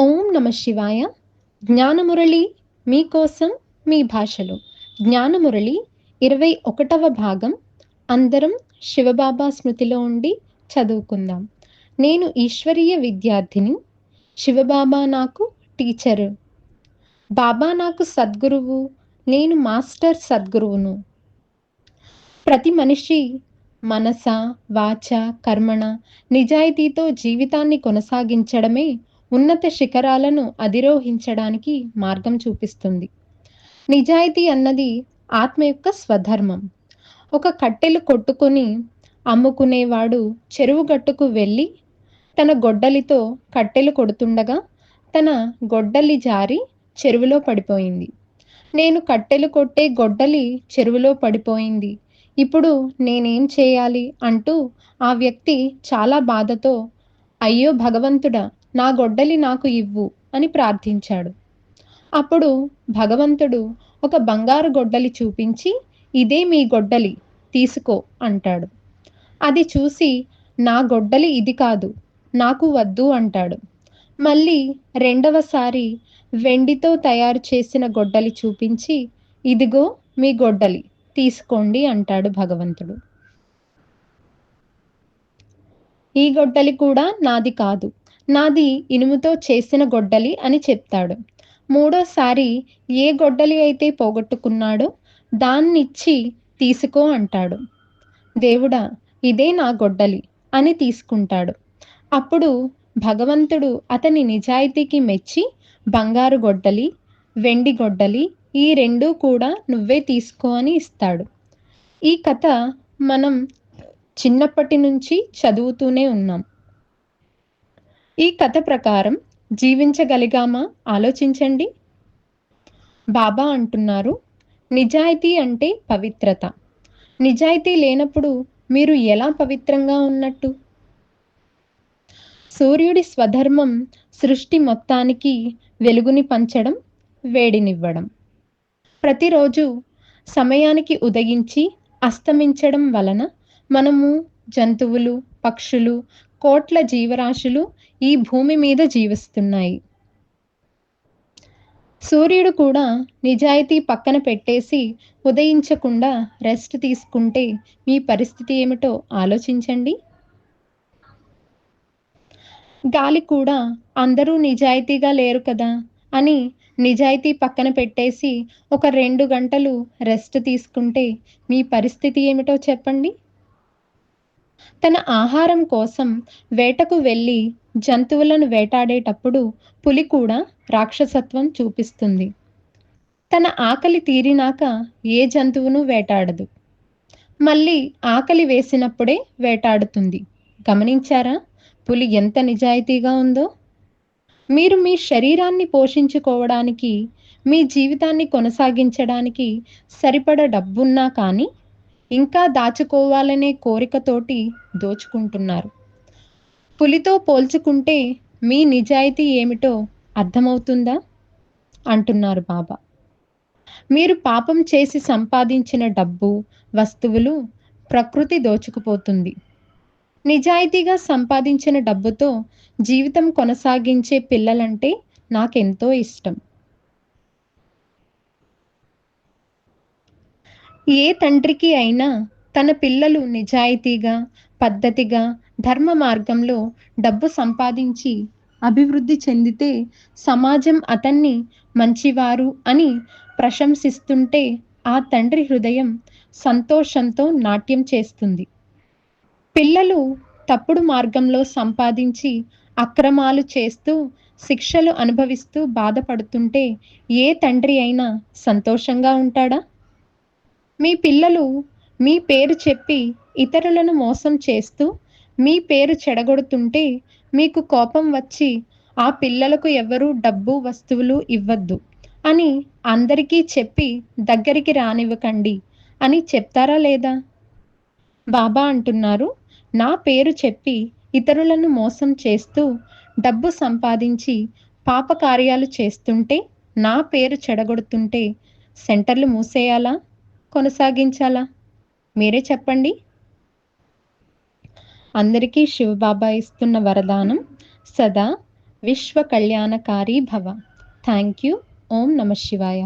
ఓం నమ శివాయ. జ్ఞానమురళి మీకోసం మీ భాషలో. జ్ఞానమురళి ఇరవై ఒకటవ భాగం. అందరం శివబాబా స్మృతిలో ఉండి చదువుకుందాం. నేను ఈశ్వరీయ విద్యార్థిని. శివబాబా నాకు టీచరు. బాబా నాకు సద్గురువు. నేను మాస్టర్ సద్గురువును. ప్రతి మనిషి మనస వాచ కర్మణ నిజాయితీతో జీవితాన్ని కొనసాగించడమే ఉన్నత శిఖరాలను అధిరోహించడానికి మార్గం చూపిస్తుంది. నిజాయితీ అన్నది ఆత్మ యొక్క స్వధర్మం. ఒక కట్టెలు కొట్టుకొని అమ్ముకునేవాడు చెరువు గట్టుకు వెళ్ళి తన గొడ్డలితో కట్టెలు కొడుతుండగా తన గొడ్డలి జారి చెరువులో పడిపోయింది. నేను కట్టెలు కొట్టే గొడ్డలి చెరువులో పడిపోయింది. ఇప్పుడు నేనేం చేయాలి? అంటూ ఆ వ్యక్తి చాలా బాధతో అయ్యో భగవంతుడా నా గొడ్డలి నాకు ఇవ్వు అని ప్రార్థించాడు. అప్పుడు భగవంతుడు ఒక బంగారు గొడ్డలి చూపించి ఇదే మీ గొడ్డలి తీసుకో అంటాడు. అది చూసి నా గొడ్డలి ఇది కాదు నాకు వద్దు అంటాడు. మళ్ళీ రెండవసారి వెండితో తయారు చేసిన గొడ్డలి చూపించి ఇదిగో మీ గొడ్డలి తీసుకోండి అంటాడు భగవంతుడు. ఈ గొడ్డలి కూడా నాది కాదు నాది ఇనుముతో చేసిన గొడ్డలి అని చెప్తాడు. మూడోసారి ఏ గొడ్డలి అయితే పోగొట్టుకున్నాడో దాన్నిచ్చి తీసుకో అంటాడు. దేవుడా ఇదే నా గొడ్డలి అని తీసుకుంటాడు. అప్పుడు భగవంతుడు అతని నిజాయితీకి మెచ్చి బంగారు గొడ్డలి వెండి గొడ్డలి ఈ రెండూ కూడా నువ్వే తీసుకో అని ఇస్తాడు. ఈ కథ మనం చిన్నప్పటి నుంచి చదువుతూనే ఉన్నాం. ఈ కథ ప్రకారం జీవించగలిగామా? ఆలోచించండి. బాబా అంటున్నారు నిజాయితీ అంటే పవిత్రత. నిజాయితీ లేనప్పుడు మీరు ఎలా పవిత్రంగా ఉన్నట్టు? సూర్యుడి స్వధర్మం సృష్టి మొత్తానికి వెలుగుని పంచడం వేడినివ్వడం. ప్రతిరోజు సమయానికి ఉదయించి అస్తమించడం వలన మనము జంతువులు పక్షులు కోట్ల జీవరాశులు ఈ భూమి మీద జీవిస్తున్నాయి. సూర్యుడు కూడా నిజాయితీ పక్కన పెట్టేసి ఉదయించకుండా రెస్ట్ తీసుకుంటే మీ పరిస్థితి ఏమిటో ఆలోచించండి. గాలి కూడా అందరూ నిజాయితీగా లేరు కదా అని నిజాయితీ పక్కన పెట్టేసి ఒక రెండు గంటలు రెస్ట్ తీసుకుంటే మీ పరిస్థితి ఏమిటో చెప్పండి. తన ఆహారం కోసం వేటకు వెళ్ళి జంతువులను వేటాడేటప్పుడు పులి కూడా రాక్షసత్వం చూపిస్తుంది. తన ఆకలి తీరినాక ఏ జంతువును వేటాడదు. మళ్ళీ ఆకలి వేసినప్పుడే వేటాడుతుంది. గమనించారా? పులి ఎంత నిజాయితీగా ఉందో? మీరు మీ శరీరాన్ని పోషించుకోవడానికి మీ జీవితాన్ని కొనసాగించడానికి సరిపడ డబ్బున్నా కానీ ఇంకా దాచుకోవాలనే కోరికతోటి దోచుకుంటున్నారు. పులితో పోల్చుకుంటే మీ నిజాయితీ ఏమిటో అర్థమవుతుందా? అంటున్నారు బాబా. మీరు పాపం చేసి సంపాదించిన డబ్బు వస్తువులు ప్రకృతి దోచుకుపోతుంది. నిజాయితీగా సంపాదించిన డబ్బుతో జీవితం కొనసాగించే పిల్లలంటే నాకెంతో ఇష్టం. ఏ తండ్రికి అయినా తన పిల్లలు నిజాయితీగా పద్ధతిగా ధర్మ మార్గంలో డబ్బు సంపాదించి అభివృద్ధి చెందితే సమాజం అతన్ని మంచివారు అని ప్రశంసిస్తుంటే ఆ తండ్రి హృదయం సంతోషంతో నాట్యం చేస్తుంది. పిల్లలు తప్పుడు మార్గంలో సంపాదించి అక్రమాలు చేస్తూ శిక్షలు అనుభవిస్తూ బాధపడుతుంటే ఏ తండ్రి అయినా సంతోషంగా ఉంటాడా? మీ పిల్లలు మీ పేరు చెప్పి ఇతరులను మోసం చేస్తూ మీ పేరు చెడగొడుతుంటే మీకు కోపం వచ్చి ఆ పిల్లలకు ఎవరు డబ్బు వస్తువులు ఇవ్వద్దు అని అందరికీ చెప్పి దగ్గరికి రానివ్వకండి అని చెప్తారా లేదా? బాబా అంటున్నారు నా పేరు చెప్పి ఇతరులను మోసం చేస్తూ డబ్బు సంపాదించి పాపకార్యాలు చేస్తుంటే నా పేరు చెడగొడుతుంటే సెంటర్లు మూసేయాలా? కొనసాగించాలా? మీరే చెప్పండి. అందరికీ శివబాబా ఇస్తున్న వరదానం సదా విశ్వ కళ్యాణకారి భవ. థ్యాంక్ యూ ఓం నమ శివాయ.